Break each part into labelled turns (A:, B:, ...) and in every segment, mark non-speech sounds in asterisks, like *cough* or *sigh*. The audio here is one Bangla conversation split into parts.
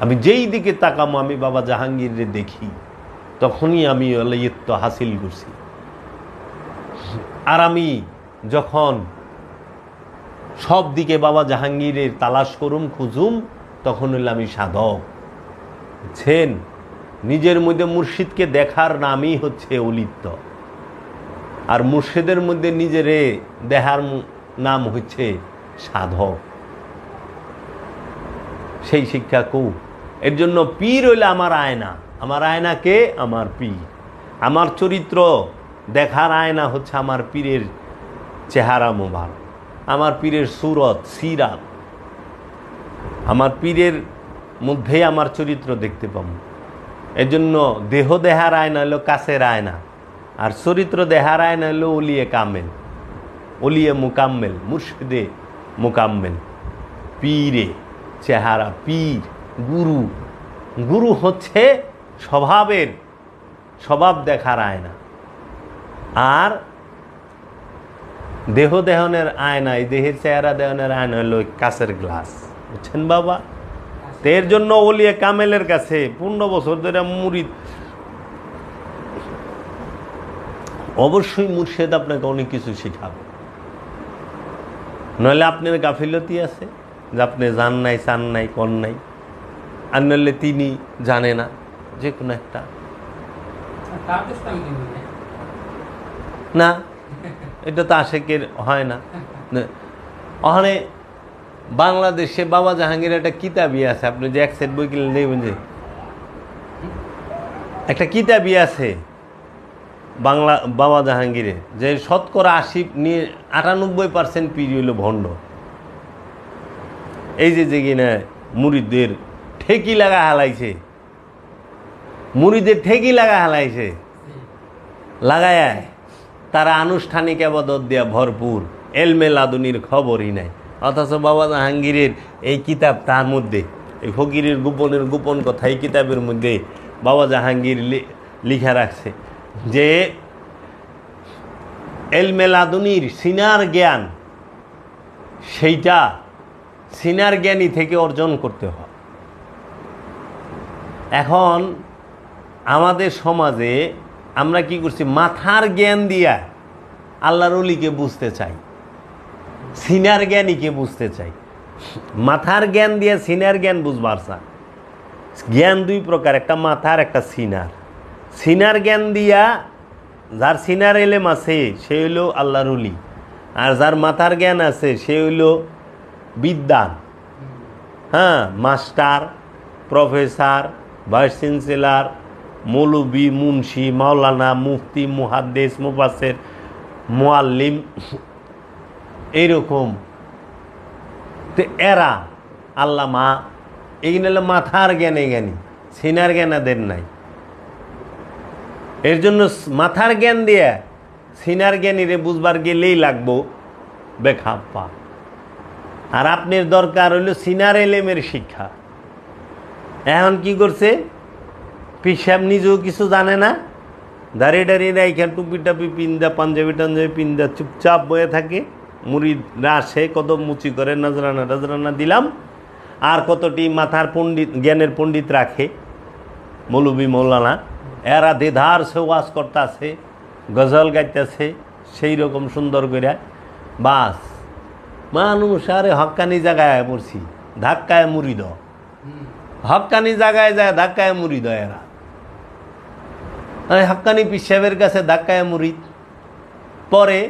A: আমি যেই দিকে তাকামো, আমি বাবা জাহাঙ্গীরে দেখি, তখনই আমি অলয়িত্ব হাসিল করছি। আর আমি যখন সব দিকে বাবা জাহাঙ্গীরের তালাশ করুম, খুঁজুম, তখন হইলে আমি সাধক। বুঝছেন? নিজের মধ্যে মুর্শিদকে দেখার নামই হচ্ছে অলিত্ব। আর মুর্শিদের মধ্যে নিজেরে দেহার নাম হচ্ছে সাধক। সেই শিক্ষা কৌ এর জন্য পীর হইলে আমার আয়না। আমার আয়না কে? আমার পীর। আমার চরিত্র দেখার আয়না হচ্ছে আমার পীরের চেহারা মোবারক। আমার পীরের সুরত, সিরাত। আমার পীরের মধ্যেই আমার চরিত্র দেখতে পাবো এর জন্য দেহ দেহার আয়না হলো কাছের আয়না। আর চরিত্র দেহার আয়না হলো অলিয়ে কামেল। অলিয়ে মুকাম্মেল, মুর্শিদে মুকাম্মেল। পীরে, চেহারা পীর। গুরু। গুরু হচ্ছে স্বভাবের, স্বভাব দেখার আয়না। আর দেহ দেহনের আয়না, এই দেহের চেহারা দেহনের আয়না হলো কাছের গ্লাস। বুঝছেন বাবা? এর জন্য ওলিয়ে কামেলের কাছে পনেরো বছর ধরে মুড়ি অবশ্যই মুর্শেদ আপনাকে অনেক কিছু শিখাবে। নইলে আপনার গাফিলতি আছে যে আপনি জান নাই, চান নাই, কন নাই। আর নইলে তিনি জানে না যে কোনো একটা।
B: কিনি না।
A: এটা তো আশেকের হয় না। ওখানে বাংলাদেশে বাবা জাহাঙ্গীর একটা কিতাবই আছে আপনি যে এক সেট বই কিনলেন দেখবেন যে। একটা কিতাবই আছে বাংলা বাবা জাহাঙ্গীরে যে শতকরা আশি নিয়ে আটানব্বই পার্সেন্ট পিড়ি হইল ভণ্ড। এই যে যে কিনা মুড়িদের ঠেকি লাগা হালাইছে। মুড়িদের ঠেকি লাগা হালাইছে। লাগায় তারা আনুষ্ঠানিক আবাদত দেয়া ভরপুর। এলমে লাদুনির খবরই নাই। অথচ বাবা জাহাঙ্গীরের এই কিতাব তার মধ্যে, এই ফকিরের গোপনের গোপন কথা এই কিতাবের মধ্যে বাবা জাহাঙ্গীর লিখা রাখছে যে এলমে লাদুনির সিনার জ্ঞান সেইটা সিনার জ্ঞানী থেকে অর্জন করতে হয়। এখন আমাদের সমাজে আমরা কি করছি? মাথার জ্ঞান দিয়া আল্লাহর অলিকে বুঝতে চাই। সিনার জ্ঞানীকে বুঝতে চাই। মাথার জ্ঞান দিয়ে সিনার জ্ঞান বুঝবার চান জ্ঞান দুই প্রকার, একটা মাথার, একটা সিনার। সিনার জ্ঞান দিয়া যার সিনার এলেম আছে, সে হইল আল্লাহর অলি আর যার মাথার জ্ঞান আছে, সে হইল বিদ্যান হ্যাঁ মাস্টার, প্রফেসর ভাইস চ্যান্সেলার মৌলবি, মুন্সি, মাওলানা, মুফতি, মুহাদ্দেস মুফাসের মোয়াল্লিম এইরকম। তো এরা আল্লামা এগুলো হলো মাথার জ্ঞানে জ্ঞানী, সিনার জ্ঞানাদের নাই। এর জন্য মাথার জ্ঞান দিয়ে সিনার জ্ঞানীরে বুঝবার গেলেই লাগবো বেখাপ্পা। আর আপনার দরকার হইল সিনার এলেমের শিক্ষা। এখন কি করছে? পিসাব নিজেও কিছু জানে না। দাঁড়িয়ে দাঁড়িয়ে রাইখা টুপি টাপি পিন্দা, পাঞ্জাবি টাঞ্জাবি পিন্দা, চুপচাপ বয়ে থাকে। মুড়িরা আসে কত মুচি করে, নজরানা নজরানা দিলাম। আর কতটি মাথার পণ্ডিত, জ্ঞানের পণ্ডিত রাখে? মৌলবি মৌলানা, এরা দেধার সে ওয়াজ করতেছে, গজল গাইতেছে, সেই রকম সুন্দর করে বাস, মানুষ আরে হক্কানি জায়গায় পড়ছি, ধাক্কায় মুড়ি
B: হুম।
A: হক্কানি জায়গায় যায়, ধাক্কায় মুড়ি দেয় এরা হক্কানি পিসাবের কাছে ধাক্কায় মুড়ি। পরে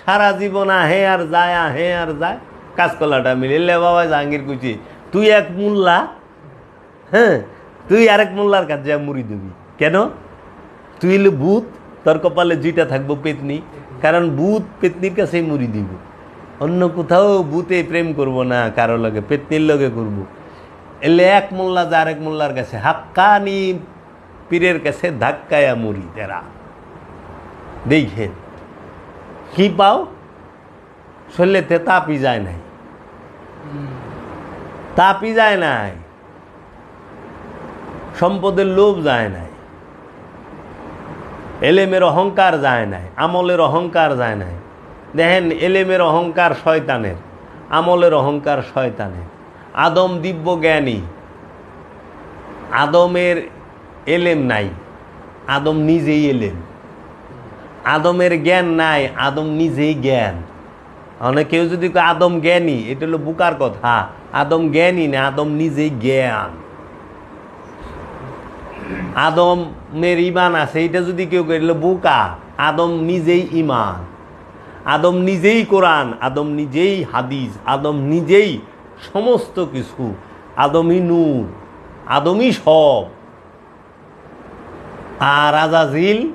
A: সারা জীবন আহে আর যায়, আহে আর যায় কাজকলাটা মিলিলে বাবা, জাহাঙ্গীর কুচি, তুই এক মোল্লা হ্যাঁ তুই আরেক মোল্লার কাছে মুড়ি দিবি। কেন? তুই হলে ভূত, তোর কপালে দুইটা থাকব পেতনি, কারণ ভূত পেতনির কাছেই মুড়ি দিব। অন্য কোথাও ভূতে প্রেম করব না, কারও লগে, পেতনির লগে করব। এলে এক মোল্লা যা আরেক মোল্লার কাছে, হাক্কানি পীরের কাছে ধাক্কায়া মুড়ি তেরা দেখেন কি পাও? শরীরেতে তাপই যায় নাই। তাপই যায় নাই। সম্পদের লোভ যায় নাই। এলেমের অহংকার যায় নাই। আমলের অহংকার যায় নাই। দেখেন, এলেমের অহংকার শয়তানের, আমলের অহংকার শয়তানের। আদম দিব্য জ্ঞানী আদমের এলেম নাই। আদম নিজেই এলেম। আদমের জ্ঞান নাই, আদম নিজেই জ্ঞান। মানে কেউ যদি আদম জ্ঞানী এটা হলো বুকার কথা। আদম জ্ঞানী না, আদম নিজেই জ্ঞান। আদমের ইমান আছে, এটা যদি কেউ কইল বুকা। আদম নিজেই ইমান আদম নিজেই কোরআন, আদম নিজেই হাদিস, আদম নিজেই সমস্ত কিছু আদমই নূর আদমই সব। আর আজাজিল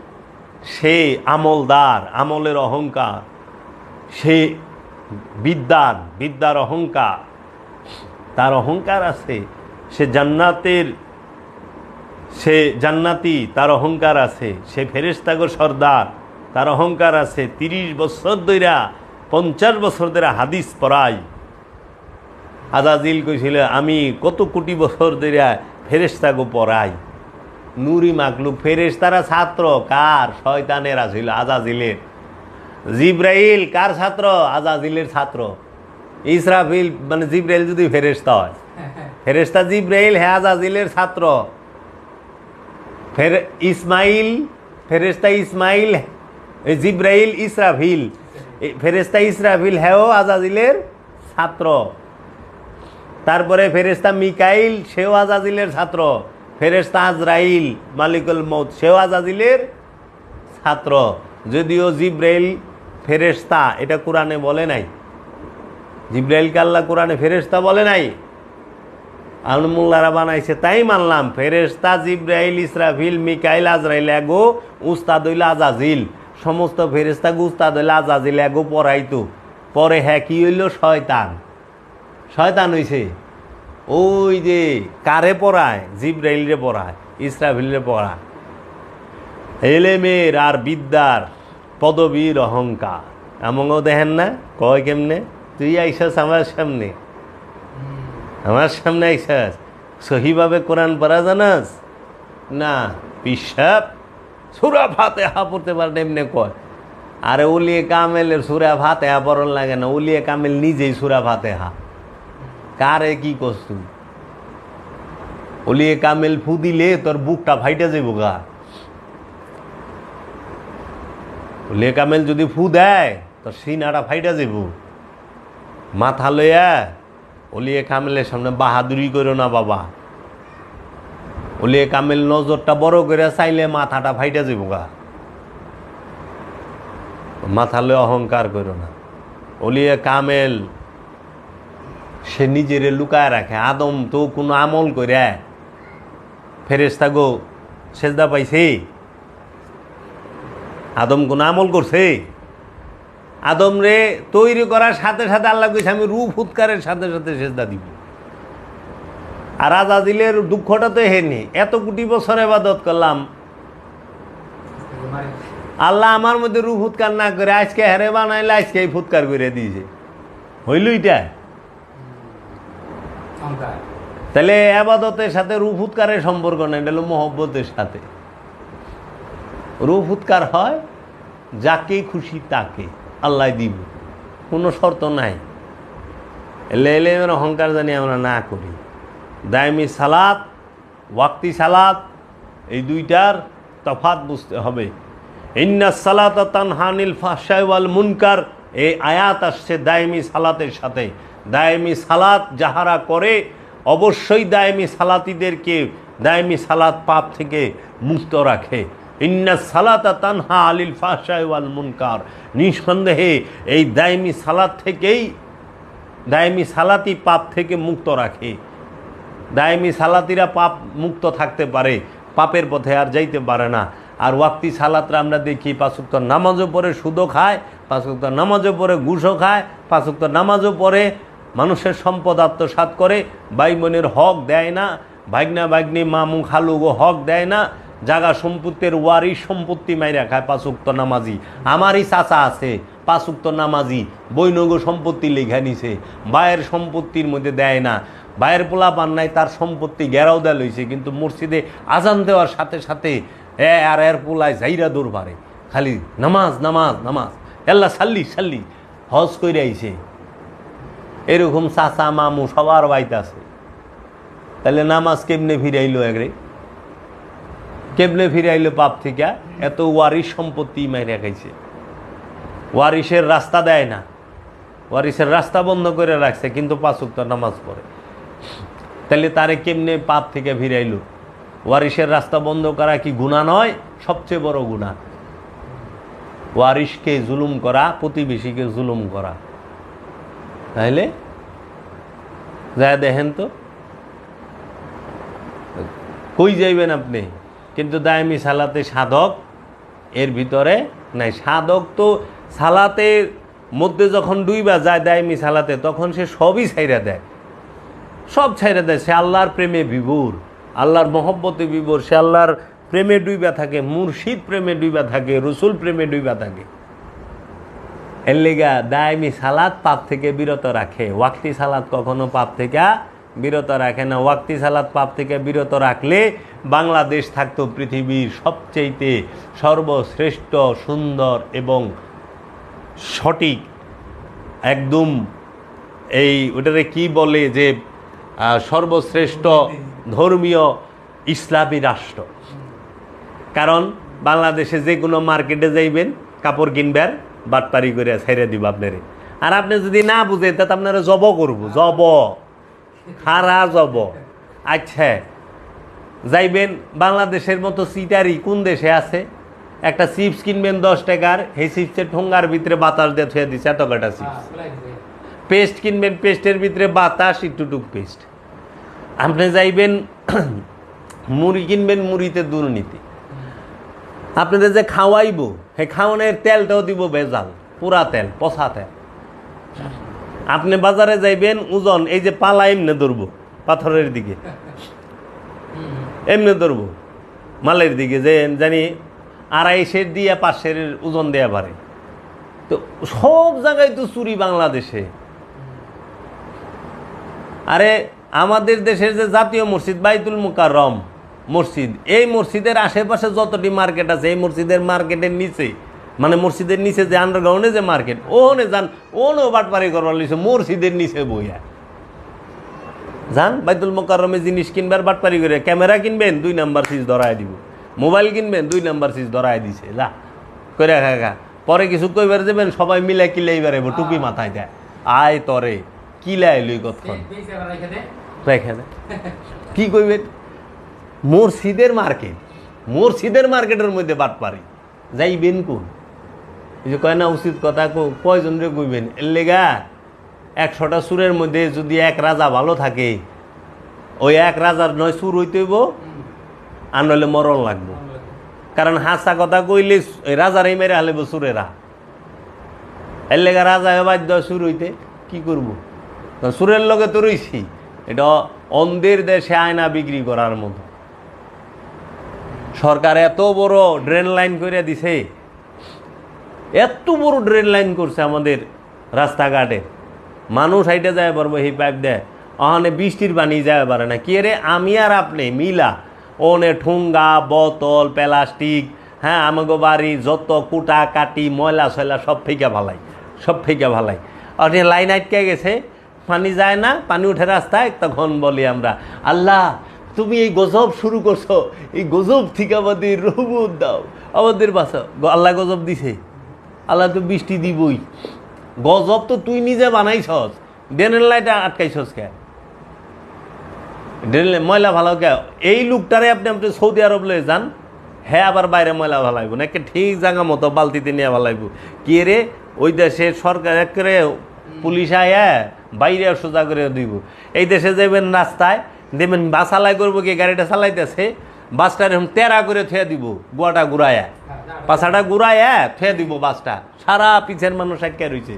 A: সে আমলদার, আমলের অহংকার। সে বিদ্যার বিদ্যার অহংকার। তার অহংকার আছে, সে জান্নাতের, সে জান্নাতি, তার অহংকার আছে। সে ফেরেস্তাগর সর্দার, তার অহংকার আছে। তিরিশ বছর ধইরা পঞ্চাশ বছর ধরে হাদিস পড়াই আজাজিল কইছিল আমি কত কোটি বছর ধরে ফেরেস্তাগো পড়াই। নুরি মাকলু ফেরেস্তারা ছাত্র কার শয়তানের আছিল আজাজিলের? জিব্রাইল কার ছাত্র? আজাজিলের ছাত্র। ইসরাফিল মানে জিব্রাইল যদি ফেরেস্তা হয়। *laughs* ফেরেস্তা জিব্রাইল হ্যাঁ আজাজিলের ছাত্র। ফের ইসমাইল ফেরেস্তা ইসমাইল জিব্রাইল ইসরাফিল। ফেরেস্তা ইসরাফিল হ্যাও আজাজিলের ছাত্র। তারপরে ফেরেস্তা মিকাইল, সেও আজাজিলের ছাত্র। ফেরেস্তা আজরাইল, মালিকুল মৌত সেও আজাজিলের ছাত্র। যদিও জিব্রাইল ফেরেস্তা এটা কোরআনে বলে নাই। জিব্রাইলকে আল্লাহ কোরআনে ফেরেস্তা বলে নাই? আলমুল্লারা বানাইছে, তাই মানলাম। ফেরেস্তা জিব্রাইল, ইসরাফিল, মিকাইল, আজরাইল, এগো, উস্তাদ হইল আজাজিল। সমস্ত ফেরেস্তাকে উস্তাদ হইল আজাজিল, এগো পড়াইতো। পরে হ্যাঁ কি হইল? শয়তান। শয়তান হইছে। ওই যে কারে পড়ায় জিব্রাইলরে পড়ায় ইসরাফিলরে পড়ায় এলেমের আর বিদ্যার পদবীর অহংকার। এমনও দেখেন না? কয় কেমনে? তুই আইসাস আমার সামনে। আমার সামনে আইসাস। সহিভাবে কোরআন পড়া জানাস? না পিসাব সুরা ভাতে হা পড়তে পারে এমনি কয়। আরে উলিয়ে কামেলের সুরা ভাতে হা পড়ন লাগে না। উলিয়ে কামেল নিজেই সুরা ভাতে হা কারে কি করছ তুই? উলিয়ে কামেল ফু দিলে তোর বুকটা ফাইটে যাইব গা। উলিয়ে কামেল যদি ফু দেয়, তোর সিনাটা ফাইটা যাইব। মাথা লইয়া ওলিয়ে কামেলের সামনে বাহাদুরি করো না বাবা। ওলিয়ে কামেল নজরটা বড় করে চাইলে মাথাটা ফাইটা যাব গা। মাথা লয়ে অহংকার করো না। ওলিয়ে কামেল সে নিজেরে লুকায় রাখে। আদম, তো কোনো আমল করে? ফেরেস্তা গো, সেজদা পাইছে? আদম কোনো আমল করছে? আদম রে তৈরি করার সাথে সাথে আল্লাহ কইছে, আমি রূপ ফুৎকারের সাথে সাথে সেজদা দিব। আর আজাদিলের দুঃখটা তো হেনি এত কোটি বছর এবাদত করলাম। আল্লাহ আমার মধ্যে রূপ ফুৎকার না করে, আজকে হেরে বানাইলে আজকে ফুৎকার করে দিয়েছে। হইল এটা? তাহলে আবাদতের সাথে রূপ ফুৎকারের সম্পর্ক নেই, এটা হলো মহব্বতের সাথে। রূপ ফুৎকার হয়, যাকে খুশি তাকে, আল্লাহ দিব, কোনো শর্ত নাই। এর অহংকার জানি আমরা না করি। দায়মি সালাত, ওয়াক্তি সালাত, এই দুইটার তফাত বুঝতে হবে। ইন্না সালাত তানহানিল ফাশাই ওয়াল মুনকার, এই আয়াত আসছে দায়মি সালাতের সাথে। দায়মি সালাত যাহারা করে, অবশ্যই দায়মি সালাতিদেরকে দায়মি সালাত পাপ থেকে মুক্ত রাখে। ইন্না সালাতা তানহা আলিল ফাশাই ওয়াল মুনকার। নিঃসন্দেহে এই দায়মি সালাত থেকেই, দায়মি সালাতি পাপ থেকে মুক্ত রাখে। দায়মি সালাতিরা পাপ মুক্ত থাকতে পারে, পাপের পথে আর যাইতে পারে না। আর ওয়াক্তি সালাতরা আমরা দেখি পাঁচুক্ত নামাজও পরে সুদও খায় পাঁচুক্ত নামাজও পরে ঘুষও খায় পাঁচুক্ত নামাজও পরে মানুষের সম্পদ আত্মসাৎ করে বাইমনের হক দেয় না, ভাগ্না ভাগ্নি মামু খালুগো হক দেয় না, জাগা সম্পত্তির ওয়ারি সম্পত্তি মাইরা খায় পাঁচুক্ত নামাজি। আমারই চাচা আছে, পাঁচুক্ত নামাজি, বৈনগো সম্পত্তি লেখা নিছে বায়ের সম্পত্তির মধ্যে দেয় না। বায়ের পোলা পান নাই, তার সম্পত্তি গেরাও দেয়া লইছে, কিন্তু মসজিদে আজান দেওয়ার সাথে সাথে এ আর এর পোলায় জাইরা দৌড় খালি নামাজ নামাজ নামাজ। এল্লা সাল্লি সাল্লি, হজ কইরা আইছে। এরকম চাচা মামু সবার বাইতে আছে। তাহলে নামাজ কেমনে ফিরাইলো একরে? কেমনে ফিরাইলো পাপ থেকে? এত ওয়ারিশ সম্পত্তি মাইরা খাইছে। ওয়ারিসের রাস্তা দেয় না। ওয়ারিসের রাস্তা বন্ধ করে রাখছে, কিন্তু পাঁচুক্ত নামাজ পড়ে। তাহলে তারে কেমনে পাপ থেকে ফিরাইলো? ওয়ারিসের রাস্তা বন্ধ করা কি গুণা নয়? সবচেয়ে বড় গুণা ওয়ারিশকে জুলুম করা, প্রতিবেশীকে জুলুম করা। তাহলে যা দেখেন তো। কই যাইবেন আপনি? কিন্তু দায়মি সালাতে সাধক এর ভিতরে নাই। সাধক তো সালাতের মধ্যে যখন ডুইবা যায় দায়মি সালাতে, তখন সে সবই ছাইরা দেয়। সব ছাইরা দেয়। সে আল্লাহর প্রেমে বিভোর, আল্লাহর মহব্বতে বিভোর। সে আল্লাহর প্রেমে ডুইবা থাকে, মুর্শিদ প্রেমে ডুইবা থাকে, রসুল প্রেমে ডুইবা থাকে। এর লেগা দায়মি সালাদ পাপ থেকে বিরত রাখে। ওয়াক্তি সালাদ কখনো পাপ থেকে বিরত রাখে না। ওয়াক্তি সালাদ পাপ থেকে বিরত রাখলে বাংলাদেশ থাকতো পৃথিবীর সবচেয়েতে সর্বশ্রেষ্ঠ, সুন্দর এবং সঠিক একদম এই ওটারে কি বলে যে সর্বশ্রেষ্ঠ ধর্মীয় ইসলামী রাষ্ট্র। কারণ বাংলাদেশে যে কোনো মার্কেটে যাইবেন, কাপড় কিনবেন বাটপারি করে ছেড়ে দিব আপনারে। আর আপনি যদি না বুঝেন তাতে আপনারা জব করব জব। খারা জব। আচ্ছা যাইবেন বাংলাদেশের মতো সিটারি কোন দেশে আছে? একটা চিপস কিনবেন দশ টাকার সেই চিপসের ঠোঙ্গার ভিতরে বাতাস দিয়ে থুয়ে দিচ্ছে এত কটা চিপস?
B: হ্যাঁ, দিছে।
A: পেস্ট কিনবেন পেস্টের ভিতরে বাতাস একটুটুক পেস্ট। আপনি যাইবেন মুড়ি কিনবেন মুড়িতে দুর্নীতি। আপনাদের যে খাওয়াইব, সেই খাওয়ানোর তেলটাও দিব বেজাল পুরা তেল, পচা তেল। আপনি বাজারে যাইবেন, ওজন এই যে পালা এমনি ধরবো, পাথরের দিকে। এমনি ধরবো, মালের দিকে, যে জানি আড়াইশের দিয়ে পাঁচশের ওজন দেয়া পারে। তো সব জায়গায় তো চুরি বাংলাদেশে। আরে, আমাদের দেশের যে জাতীয় মসজিদ, বাইতুল মুকাররম মসজিদ। এই মসজিদের আশেপাশে যতটি মার্কেট আছে এই মসজিদের মার্কেটের নিচে মানে মসজিদের নিচে যে আন্ডারগ্রাউন্ডে যে মার্কেট ওনে যান ওনও বাটপারি করবার লিছে মসজিদের নিচে বইয়া। যান বাইতুল মোকাররমে জিনিস কিনবার বাটপারি করে ক্যামেরা কিনবেন দুই নাম্বার সিজ ধরায় দিব। মোবাইল কিনবেন দুই নাম্বার সিজ ধরায় দিছে যা। করে খা পরে কিছু কইবার যাবেন সবাই মিলে কিলাই বেড়াইব টুপি মাথায় দেয়। আয় তরে কিলাই লই কতক্ষণ
B: পে- রেখে দে।
A: রেখে দেয় কি কইবেন? মসজিদের মার্কেট। মসজিদের মার্কেটের মধ্যে বাটপারি যাইবেন কোন? এই যে কয় না উচিত কথা কো কয়জন রে কইবেন? এর লেগা একশোটা সুরের মধ্যে যদি এক রাজা ভালো থাকে ওই এক রাজার নয় সুর হইতে হইব
B: হুম,
A: আর নইলে মরণ লাগবো। কারণ হাসা কথা কইলে রাজারাই মেরে হালেব সুরেরা। এর লেগা রাজা বাধ্য সুর হইতে। কি করব? সুরের লগে তো রইছি। এটা অন্ধের দেশে আয়না বিক্রি করার মতো। সরকার এত বড় ড্রেন লাইন করে দিছে। এত বড় ড্রেন লাইন করছে আমাদের রাস্তাঘাটে। মানুষ হাইটে যায় পারব এই পাইপ দেয়। ওখানে বৃষ্টির পানি যায় পারে না। কে রে, আমি আর আপনি মিলা। ওনে ঠুঙ্গা, বোতল, প্লাস্টিক হ্যাঁ আমাকে বাড়ি যত কুটা, কাটি, ময়লা, সয়লা সব ফেঁকে ভালাই সব ফেঁকে ভালাই আর লাইন আটকে গেছে, পানি যায় না, পানি উঠে রাস্তায়, তখন বলি আমরা, আল্লাহ তুমি এই গজব শুরু করছ, এই গজব থেকে আমাদের রহমত দাও, আমাদের বাসা আল্লাহ গজব দিছে। আল্লাহ তো বৃষ্টি দিবই। গজব তো তুই নিজে বানাইছস। ড্রেনের লাইটে আটকাইছস কে? ড্রেন ময়লা ভালো কে? এই লোকটারে আপনি আপনি সৌদি আরব লয়ে যান হ্যাঁ আবার বাইরে ময়লা ভালাইব না, একে ঠিক জায়গা মতো বালতিতে নিয়ে ভালাইব। কে রে? ওই দেশে সরকার একেবারে পুলিশ আয়া, বাইরে সোজা করে দিব। এই দেশে যাবেন রাস্তায় দেখবেন বাস চালাই করব কি গাড়িটা চালাইতেছে বাসটা এরকম তেরা করে থুয়ে দিব গোয়াটা ঘুরায়া
B: হ্যাঁ।
A: পাছাটা ঘুরায়া থুয়ে দিব বাসটা। সারা পিছের মানুষ আটকে রয়েছে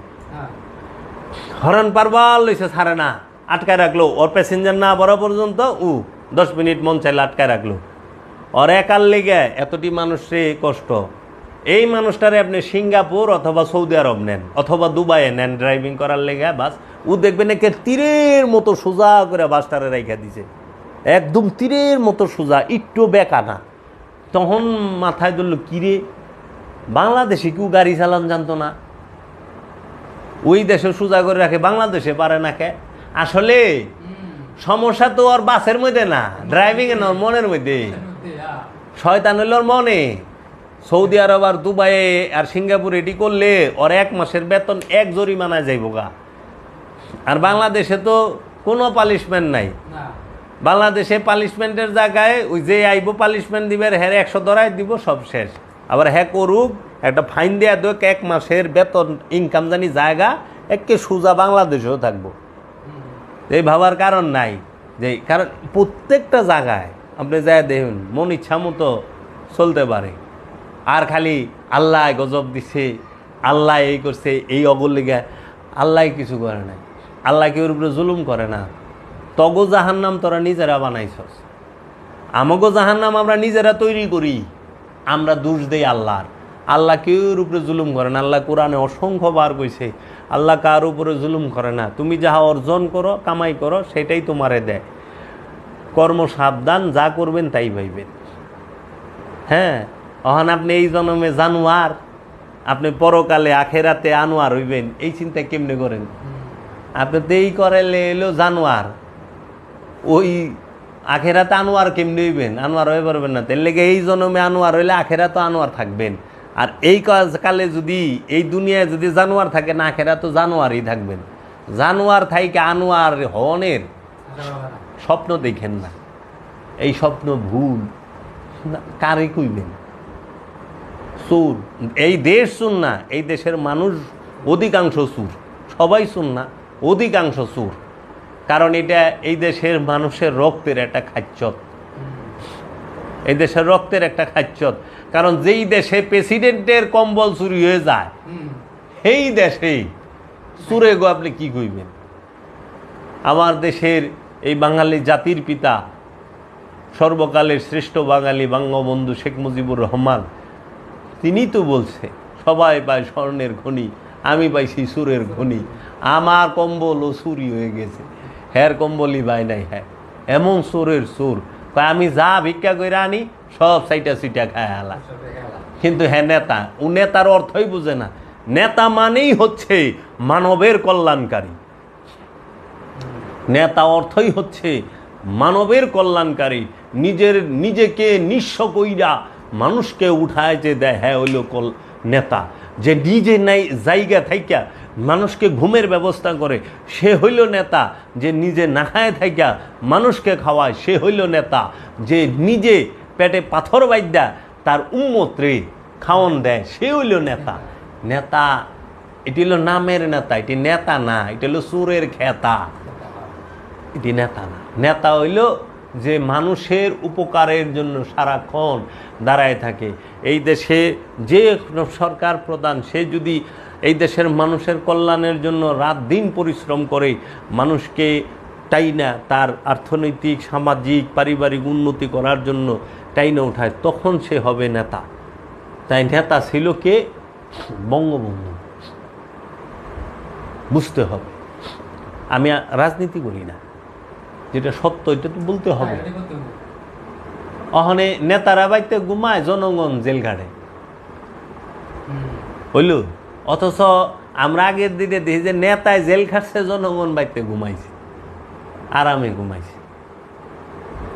A: হরণ পারবার লইছে ছাড়ে না আটকায় রাখল। ওর প্যাসেঞ্জার না বড় পর্যন্ত উ দশ মিনিট মন চাইলে আটকায় রাখল। ওর একার লেগে এতটি মানুষে কষ্ট। এই মানুষটারে আপনি সিঙ্গাপুর অথবা সৌদি আরব নেন অথবা দুবাইয়ে নেন ড্রাইভিং করার লেগে বাস। ও দেখবেন একে তীরের মতো সোজা করে বাসটারে রেখে দিছে। একদম তীরের মতো সোজা একটু বেকা না তখন মাথায় ধরলো কিরে বাংলাদেশে কেউ গাড়ি চালান জানতো না? ওই দেশে সোজা করে রাখে, বাংলাদেশে পারে না কে? আসলে সমস্যা তো ওর বাসের মধ্যে না ড্রাইভিং এ মনের মধ্যে। শয়তান হইল ওর মনে। সৌদি আরব আর দুবাইয়ে আর সিঙ্গাপুর এটি করলে ওর এক মাসের বেতন এক জরিমানায় যাইব গা। আর বাংলাদেশে তো কোনো পালিশমেন্ট নাই। বাংলাদেশে পালিশমেন্টের জায়গায় ওই যে আইব পালিশমেন্ট দিবে হ্যাঁ একশো ধরাই দিব সব শেষ। আবার হ্যাঁ করুক একটা ফাইন দেওয়া দেখ এক মাসের বেতন ইনকাম জানি জায়গা একে সোজা বাংলাদেশেও থাকব। এই ভাবার কারণ নাই। যে কারণ প্রত্যেকটা জায়গায় আপনি যাই দেখুন মন ইচ্ছা মতো চলতে পারে। আর খালি আল্লাহ গজব দিছে আল্লাহ এই করছে এই অগলিগা আল্লাহ কিছু করে নাই। আল্লাহ কেউর উপরে জুলুম করে না। তগো জাহান নাম তোরা নিজেরা বানাইছস। আমগো জাহান নাম আমরা নিজেরা তৈরি করি। আমরা দোষ দেই আল্লাহর। আল্লাহ কেউর উপরে জুলুম করে না। আল্লাহ কোরআনে অসংখ্য বার কইছে, আল্লাহ কার উপরে জুলুম করে না? তুমি যাহা অর্জন করো, কামাই করো, সেটাই তোমারে দেয়। কর্ম সাবধান, যা করবেন তাই পাইবেন হ্যাঁ অহন আপনি এই জন্মে জানুয়ার, আপনি পরকালে, আখেরাতে আনোয়ার হইবেন। এই চিন্তা কেমনে করেন? আপনি তো এই করেলে এলো জানোয়ার। ওই আখেরাতে আনোয়ার কেমনি হইবেন? আনোয়ার হয়ে পারবেন না। তার লেগে এই জন্মে আনোয়ার হইলে আখেরা তো আনোয়ার থাকবেন। আর এই কালে যদি এই দুনিয়ায় যদি জানোয়ার থাকে, না আখেরা তো জানোয়ারই থাকবেন। জানোয়ার থাইকে আনোয়ার হনের স্বপ্ন দেখেন না। এই স্বপ্ন ভুল। কারে কইবেন? সুর এই দেশ শুন না, এই দেশের মানুষ অধিকাংশ চুর। সবাই শুন না। অধিকাংশ চুর। কারণ এটা এই দেশের মানুষের রক্তের একটা খাচ্চত এই দেশের রক্তের একটা খাচ্চত কারণ যেই দেশে প্রেসিডেন্টের কম্বল চুরি হয়ে যায়, সেই দেশেই সুরে গো আপনি কি কইবেন? আমার দেশের এই বাঙালি জাতির পিতা, সর্বকালের শ্রেষ্ঠ বাঙালি বঙ্গবন্ধু শেখ মুজিবুর রহমান, তিনি তো বলছে, সবাই পায় স্বর্ণের খনি, আমি পাইছি সুরের খনি। আমার কম্বল ও চুরি হয়ে গেছে। হ্যার কম্বলই পাই নাই হ্যাঁ। এমন সুরের সুর। আমি যা ভিক্ষা করে আনি, সব সাইটা সিটা খায় আলা কিন্তু হ্যাঁ নেতা, ও নেতার অর্থই বুঝে না। নেতা মানেই হচ্ছে মানবের কল্যাণকারী। নেতা অর্থই হচ্ছে মানবের কল্যাণকারী। নিজের, নিজেকে নিঃস্ব কইরা মানুষকে উঠায় যে দেয় হ্যাঁ হইল কল, নেতা। যে নিজে নাই জায়গা থাইকা, মানুষকে ঘুমের ব্যবস্থা করে, সে হইল নেতা, যে নিজে নাহায় থাইকা, মানুষকে খাওয়ায়, সে হইল নেতা, যে নিজে পেটে পাথর বাইদ্যা, তার উম্মত্রে খাওয়ন দেয়, সে হইল নেতা। নেতা, এটি হলো নামের নেতা, এটি নেতা না, এটি হলো সুরের খেতা। এটি নেতা না। নেতা হইল যে মানুষের উপকারের জন্য সারাক্ষণ দাঁড়ায় থাকে। এই দেশে যে সরকার প্রধান, সে যদি এই দেশের মানুষের কল্যাণের জন্য রাত দিন পরিশ্রম করে, মানুষকে টাইনা তার অর্থনৈতিক সামাজিক, পারিবারিক উন্নতি করার জন্য টাইনা উঠায়, তখন সে হবে নেতা। তাই নেতা ছিল কে? বঙ্গবন্ধু। বুঝতে হবে। আমি রাজনীতি করি না। যেটা সত্য এটা তো বলতে হবে। অহনে নেতারা বাইতে ঘুমায় জনগণ জেল ঘাটে। হইল? অথচ আমরা আগের দিনে দেখি যে নেতায় জেল খাটছে জনগণ বাইতে ঘুমাইছে। আরামে ঘুমাইছে।